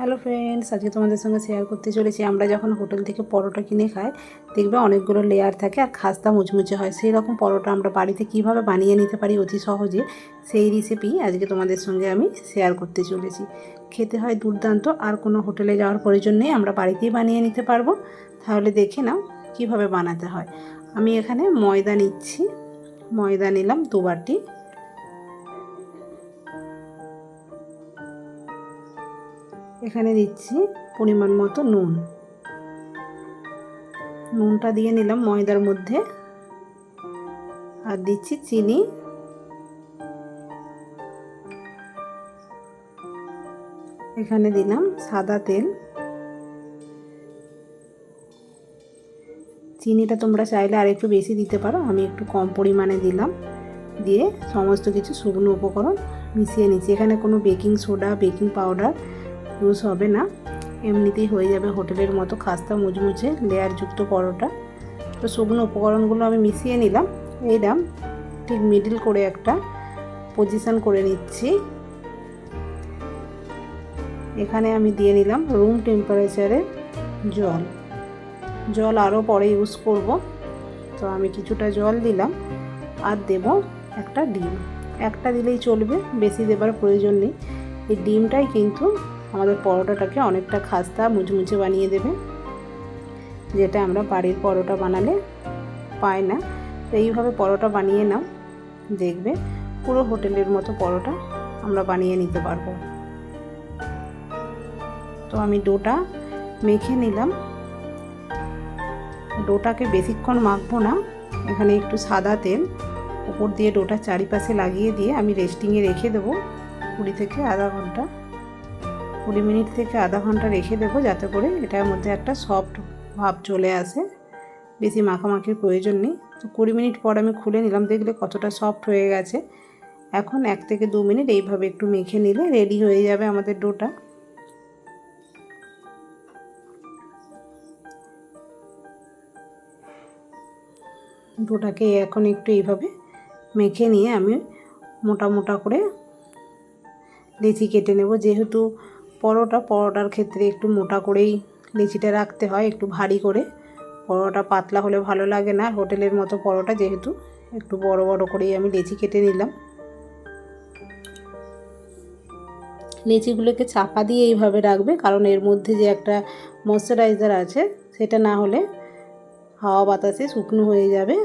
Hello friends আজকে তোমাদের সঙ্গে শেয়ার করতে চলেছি। আমরা যখন হোটেল থেকে পরোটা কিনে খাই, দেখবে অনেকগুলো লেয়ার থাকে আর খাস্তা মুচমুচে হয়। সেই রকম পরোটা আমরা বাড়িতে কীভাবে বানিয়ে নিতে পারি অতি সহজে, সেই রেসিপি আজকে তোমাদের সঙ্গে আমি শেয়ার করতে চলেছি। খেতে হয় দুর্দান্ত, আর কোনো হোটেলে যাওয়ার প্রয়োজন নেই, আমরা বাড়িতেই বানিয়ে নিতে পারব। তাহলে দেখে নাও কীভাবে বানাতে হয়। আমি এখানে ময়দা নিচ্ছি। ময়দা নিলাম দু বাটি। এখানে দিচ্ছি পরিমাণ মতো নুন। নুনটা দিয়ে নিলাম ময়দার মধ্যে। আর দিচ্ছি চিনি। এখানে দিলাম সাদা তেল। চিনিটা তোমরা চাইলে আর একটু বেশি দিতে পারো। আমি একটু কম পরিমাণে দিলাম। দিয়ে সমস্ত কিছু শুকনো উপকরণ মিশিয়ে নিচ্ছি। এখানে কোনো baking soda, baking powder use হবে না। এমনিতেই হয়ে যাবে হোটেলের মতো খাস্তা মুচমুচে লেয়ারযুক্ত পরোটা। তো শুকনো উপকরণগুলো আমি মিশিয়ে নিলাম। এইরাম ঠিক মিডিল করে একটা পজিশন করে নিচ্ছি। এখানে আমি দিয়ে নিলাম রুম টেম্পারেচারের জল। জল আরও পরে ইউজ করব। তো আমি কিছুটা জল দিলাম আর দেব একটা ডিম। একটা দিলেই চলবে, বেশি দেবার প্রয়োজন নেই। এই ডিমটাই কিন্তু আমাদের পরোটাটাকে অনেকটা খাস্তা মুচমুচে বানিয়ে দেবে। যেটা আমরা বাড়ির পরোটা বানালে পাই না। এইভাবে পরোটা বানিয়ে নাও, দেখবে পুরো হোটেলের মতো পরোটা আমরা বানিয়ে নিতে পারব। তো আমি ডোটা মেখে নিলাম। ডোটাকে বেশিক্ষণ মাখবো না, এখানে একটু সাদা তেল উপর দিয়ে ডোটা চারিপাশে লাগিয়ে দিয়ে আমি রেস্টিংয়ে রেখে দেবো। কুড়ি থেকে আধা ঘণ্টা কুড়ি মিনিট থেকে আধা ঘণ্টা রেখে দেবো যাতে করে এটার মধ্যে একটা সফট ভাব চলে আসে। বেশি মাখামাখির প্রয়োজন নেই। তো কুড়ি মিনিট পর আমি খুলে নিলাম, দেখলে কতটা সফট হয়ে গেছে। এখন এক থেকে দু মিনিট এইভাবে একটু মেখে নিলে রেডি হয়ে যাবে আমাদের ডোটা। ডোটাকে এখন একটু এইভাবে মেখে নিয়ে আমি মোটা মোটা করে লেচি কেটে নেব। যেহেতু পরোটা, পরোটার ক্ষেত্রে একটু মোটা করেই লেচিটা রাখতে হয়, একটু ভারী করে। পরোটা পাতলা হলে ভালো লাগে না। হোটেলের মতো পরোটা যেহেতু, একটু বড় বড় করেই আমি লেচি কেটে নিলাম। লেচিগুলোকে চাপা দিয়ে এইভাবে রাখবে, কারণ এর মধ্যে যে একটা ময়শ্চারাইজার আছে, সেটা না হলে হাওয়া বাতাসে শুকনো হয়ে যাবে।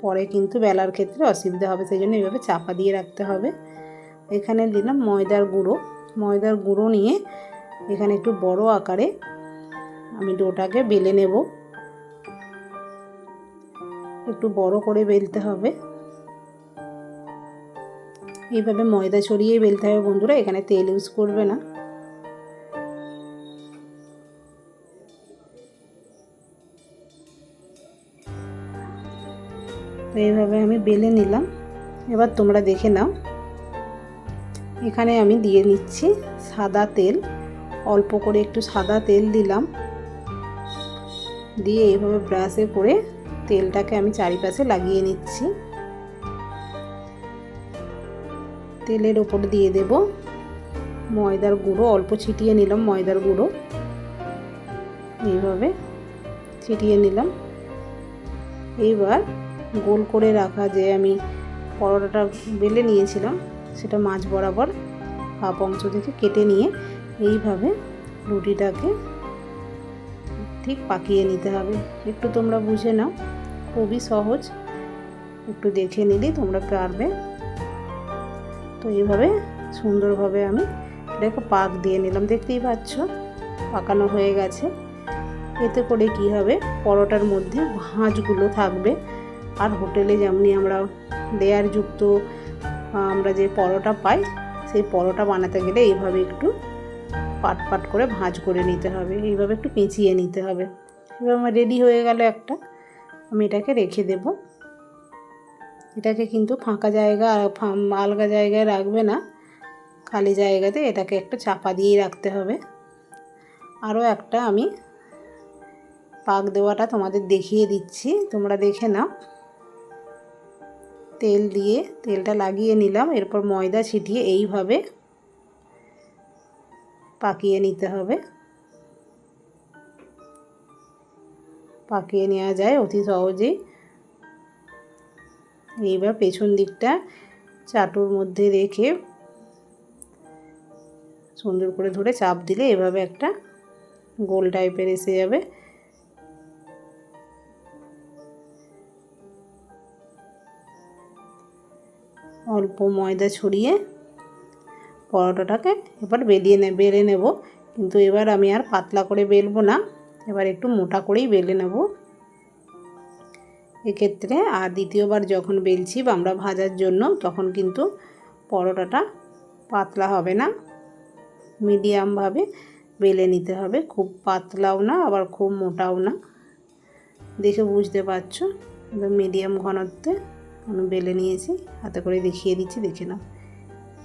পরে কিন্তু বেলার ক্ষেত্রে অসুবিধা হবে, সেই জন্য এইভাবে চাপা দিয়ে রাখতে হবে। এখানে দিলাম ময়দার গুঁড়ো। ময়দার গুঁড়ো নিয়ে এখানে একটু বড় আকারে আমি ডোটাকে বেলে নেব। একটু বড় করে বেলতে হবে। এইভাবে ময়দা ছড়িয়ে বেলতে হবে বন্ধুরা, এখানে তেল ইউজ করবে না। তো এইভাবে আমি বেলে নিলাম। এবার তোমরা দেখে নাও এখানে আমি দিয়ে নিচ্ছি সাদা তেল। অল্প করে একটু সাদা তেল দিলাম। দিয়ে এইভাবে ব্রাশে করে তেলটাকে আমি চারিপাশে লাগিয়ে নিচ্ছি। তেলের ওপর দিয়ে দেব ময়দার গুঁড়ো। অল্প ছিটিয়ে নিলাম ময়দার গুঁড়ো। এইভাবে ছিটিয়ে নিলাম। এইবার গোল করে রাখা যে আমি পরোটাটা বেলে নিয়েছিলাম সেটা মাছ বরাবর হাফ অংশ থেকে কেটে নিয়ে এইভাবে রুটিটাকে ঠিক পাকিয়ে নিতে হবে। একটু তোমরা বুঝে নাও, খুবই সহজ। একটু দেখে নিলেই তোমরা পারবে। তো এইভাবে সুন্দরভাবে আমি এটাকে পাক দিয়ে নিলাম। দেখতেই পাচ্ছ, পাকানো হয়ে গেছে। এতে করে কি হবে, পরোটার মধ্যে ভাঁজগুলো থাকবে। আর হোটেলে যেমনি আমরা লেয়ারযুক্ত আমরা যে পরোটা পাই, সেই পরোটা বানাতে গেলে এইভাবে একটু পাট পাট করে ভাঁজ করে নিতে হবে। এইভাবে একটু পেঁচিয়ে নিতে হবে। এবার আমার রেডি হয়ে গেল একটা। আমি এটাকে রেখে দেব। এটাকে কিন্তু ফাঁকা জায়গা আলগা জায়গায় রাখবে না। খালি জায়গাতে এটাকে একটা চাপা দিয়েই রাখতে হবে। আরও একটা আমি পাক দেওয়াটা তোমাদের দেখিয়ে দিচ্ছি। তোমরা দেখে নাও। তেল দিয়ে তেলটা লাগিয়ে নিলাম। এরপর ময়দা ছিটিয়ে এইভাবে পাকিয়ে নিতে হবে। পাকিয়ে নেওয়া যায় অতি সহজেই। এইবার পেছন দিকটা চাটুর মধ্যে রেখে সুন্দর করে ধরে চাপ দিলে এভাবে একটা গোল টাইপের এসে যাবে। অল্প ময়দা ছড়িয়ে পরোটাটাকে এবার বেলিয়ে নে, বেলে নেব। কিন্তু এবার আমি আর পাতলা করে বেলবো না। এবার একটু মোটা করেই বেলে নেব। এক্ষেত্রে আর দ্বিতীয়বার যখন বেলছি আমরা ভাজার জন্য, তখন কিন্তু পরোটাটা পাতলা হবে না। মিডিয়ামভাবে বেলে নিতে হবে। খুব পাতলাও না, আবার খুব মোটাও না। দেখে বুঝতে পারছ? মিডিয়াম ঘনত্বে। আমি বেলে নিয়েছি। হাতে করে দেখিয়ে দিচ্ছি, দেখে নাও।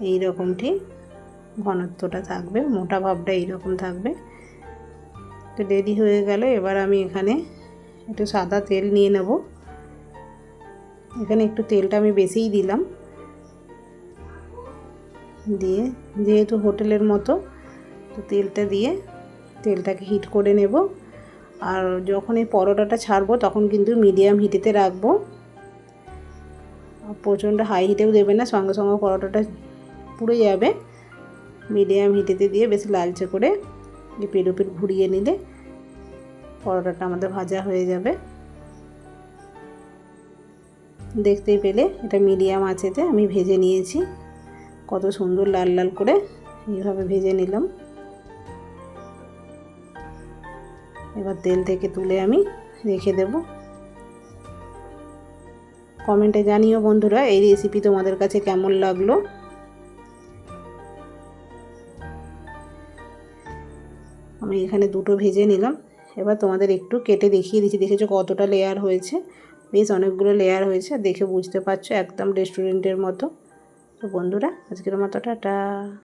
এই রকমটি ঘনত্বটা থাকবে, মোটা ভাবটা এইরকম থাকবে। তো রেডি হয়ে গেল, এবার আমি এখানে একটু সাদা তেল নিয়ে নেব। এখানে একটু তেলটা আমি বেশিই দিলাম। দিয়ে যেহেতু হোটেলের মতো, তো তেলটা দিয়ে তেলটাকে হিট করে নেব। আর যখন এই পরোটাটা ছাড়বো, তখন কিন্তু মিডিয়াম হিটেতে রাখব। প্রচণ্ড হাই হিটেও দেবে না, সঙ্গে সঙ্গে পরোটাটা পুড়ে যাবে। মিডিয়াম হিটেতে দিয়ে বেশ লালচে করে এপিট ওপিট ঘুরিয়ে নিলে পরোটাটা আমাদের ভাজা হয়ে যাবে। দেখতেই পেলে এটা মিডিয়াম আছেতে আমি ভেজে নিয়েছি। কত সুন্দর লাল লাল করে এইভাবে ভেজে নিলাম। এবার তেল থেকে তুলে আমি রেখে দেব। কমেন্টে জানিও বন্ধুরা, এই রেসিপি তোমাদের কাছে কেমন লাগল? আমি এখানে দুটো ভেজে নিলাম। এবার তোমাদের একটু কেটে দেখিয়ে দিচ্ছি। দেখেছ কতটা লেয়ার হয়েছে? বেশ অনেকগুলো লেয়ার হয়েছে, দেখে বুঝতে পারছ, একদম রেস্টুরেন্টের মতো। তো বন্ধুরা, আজকের মতো, টাটা।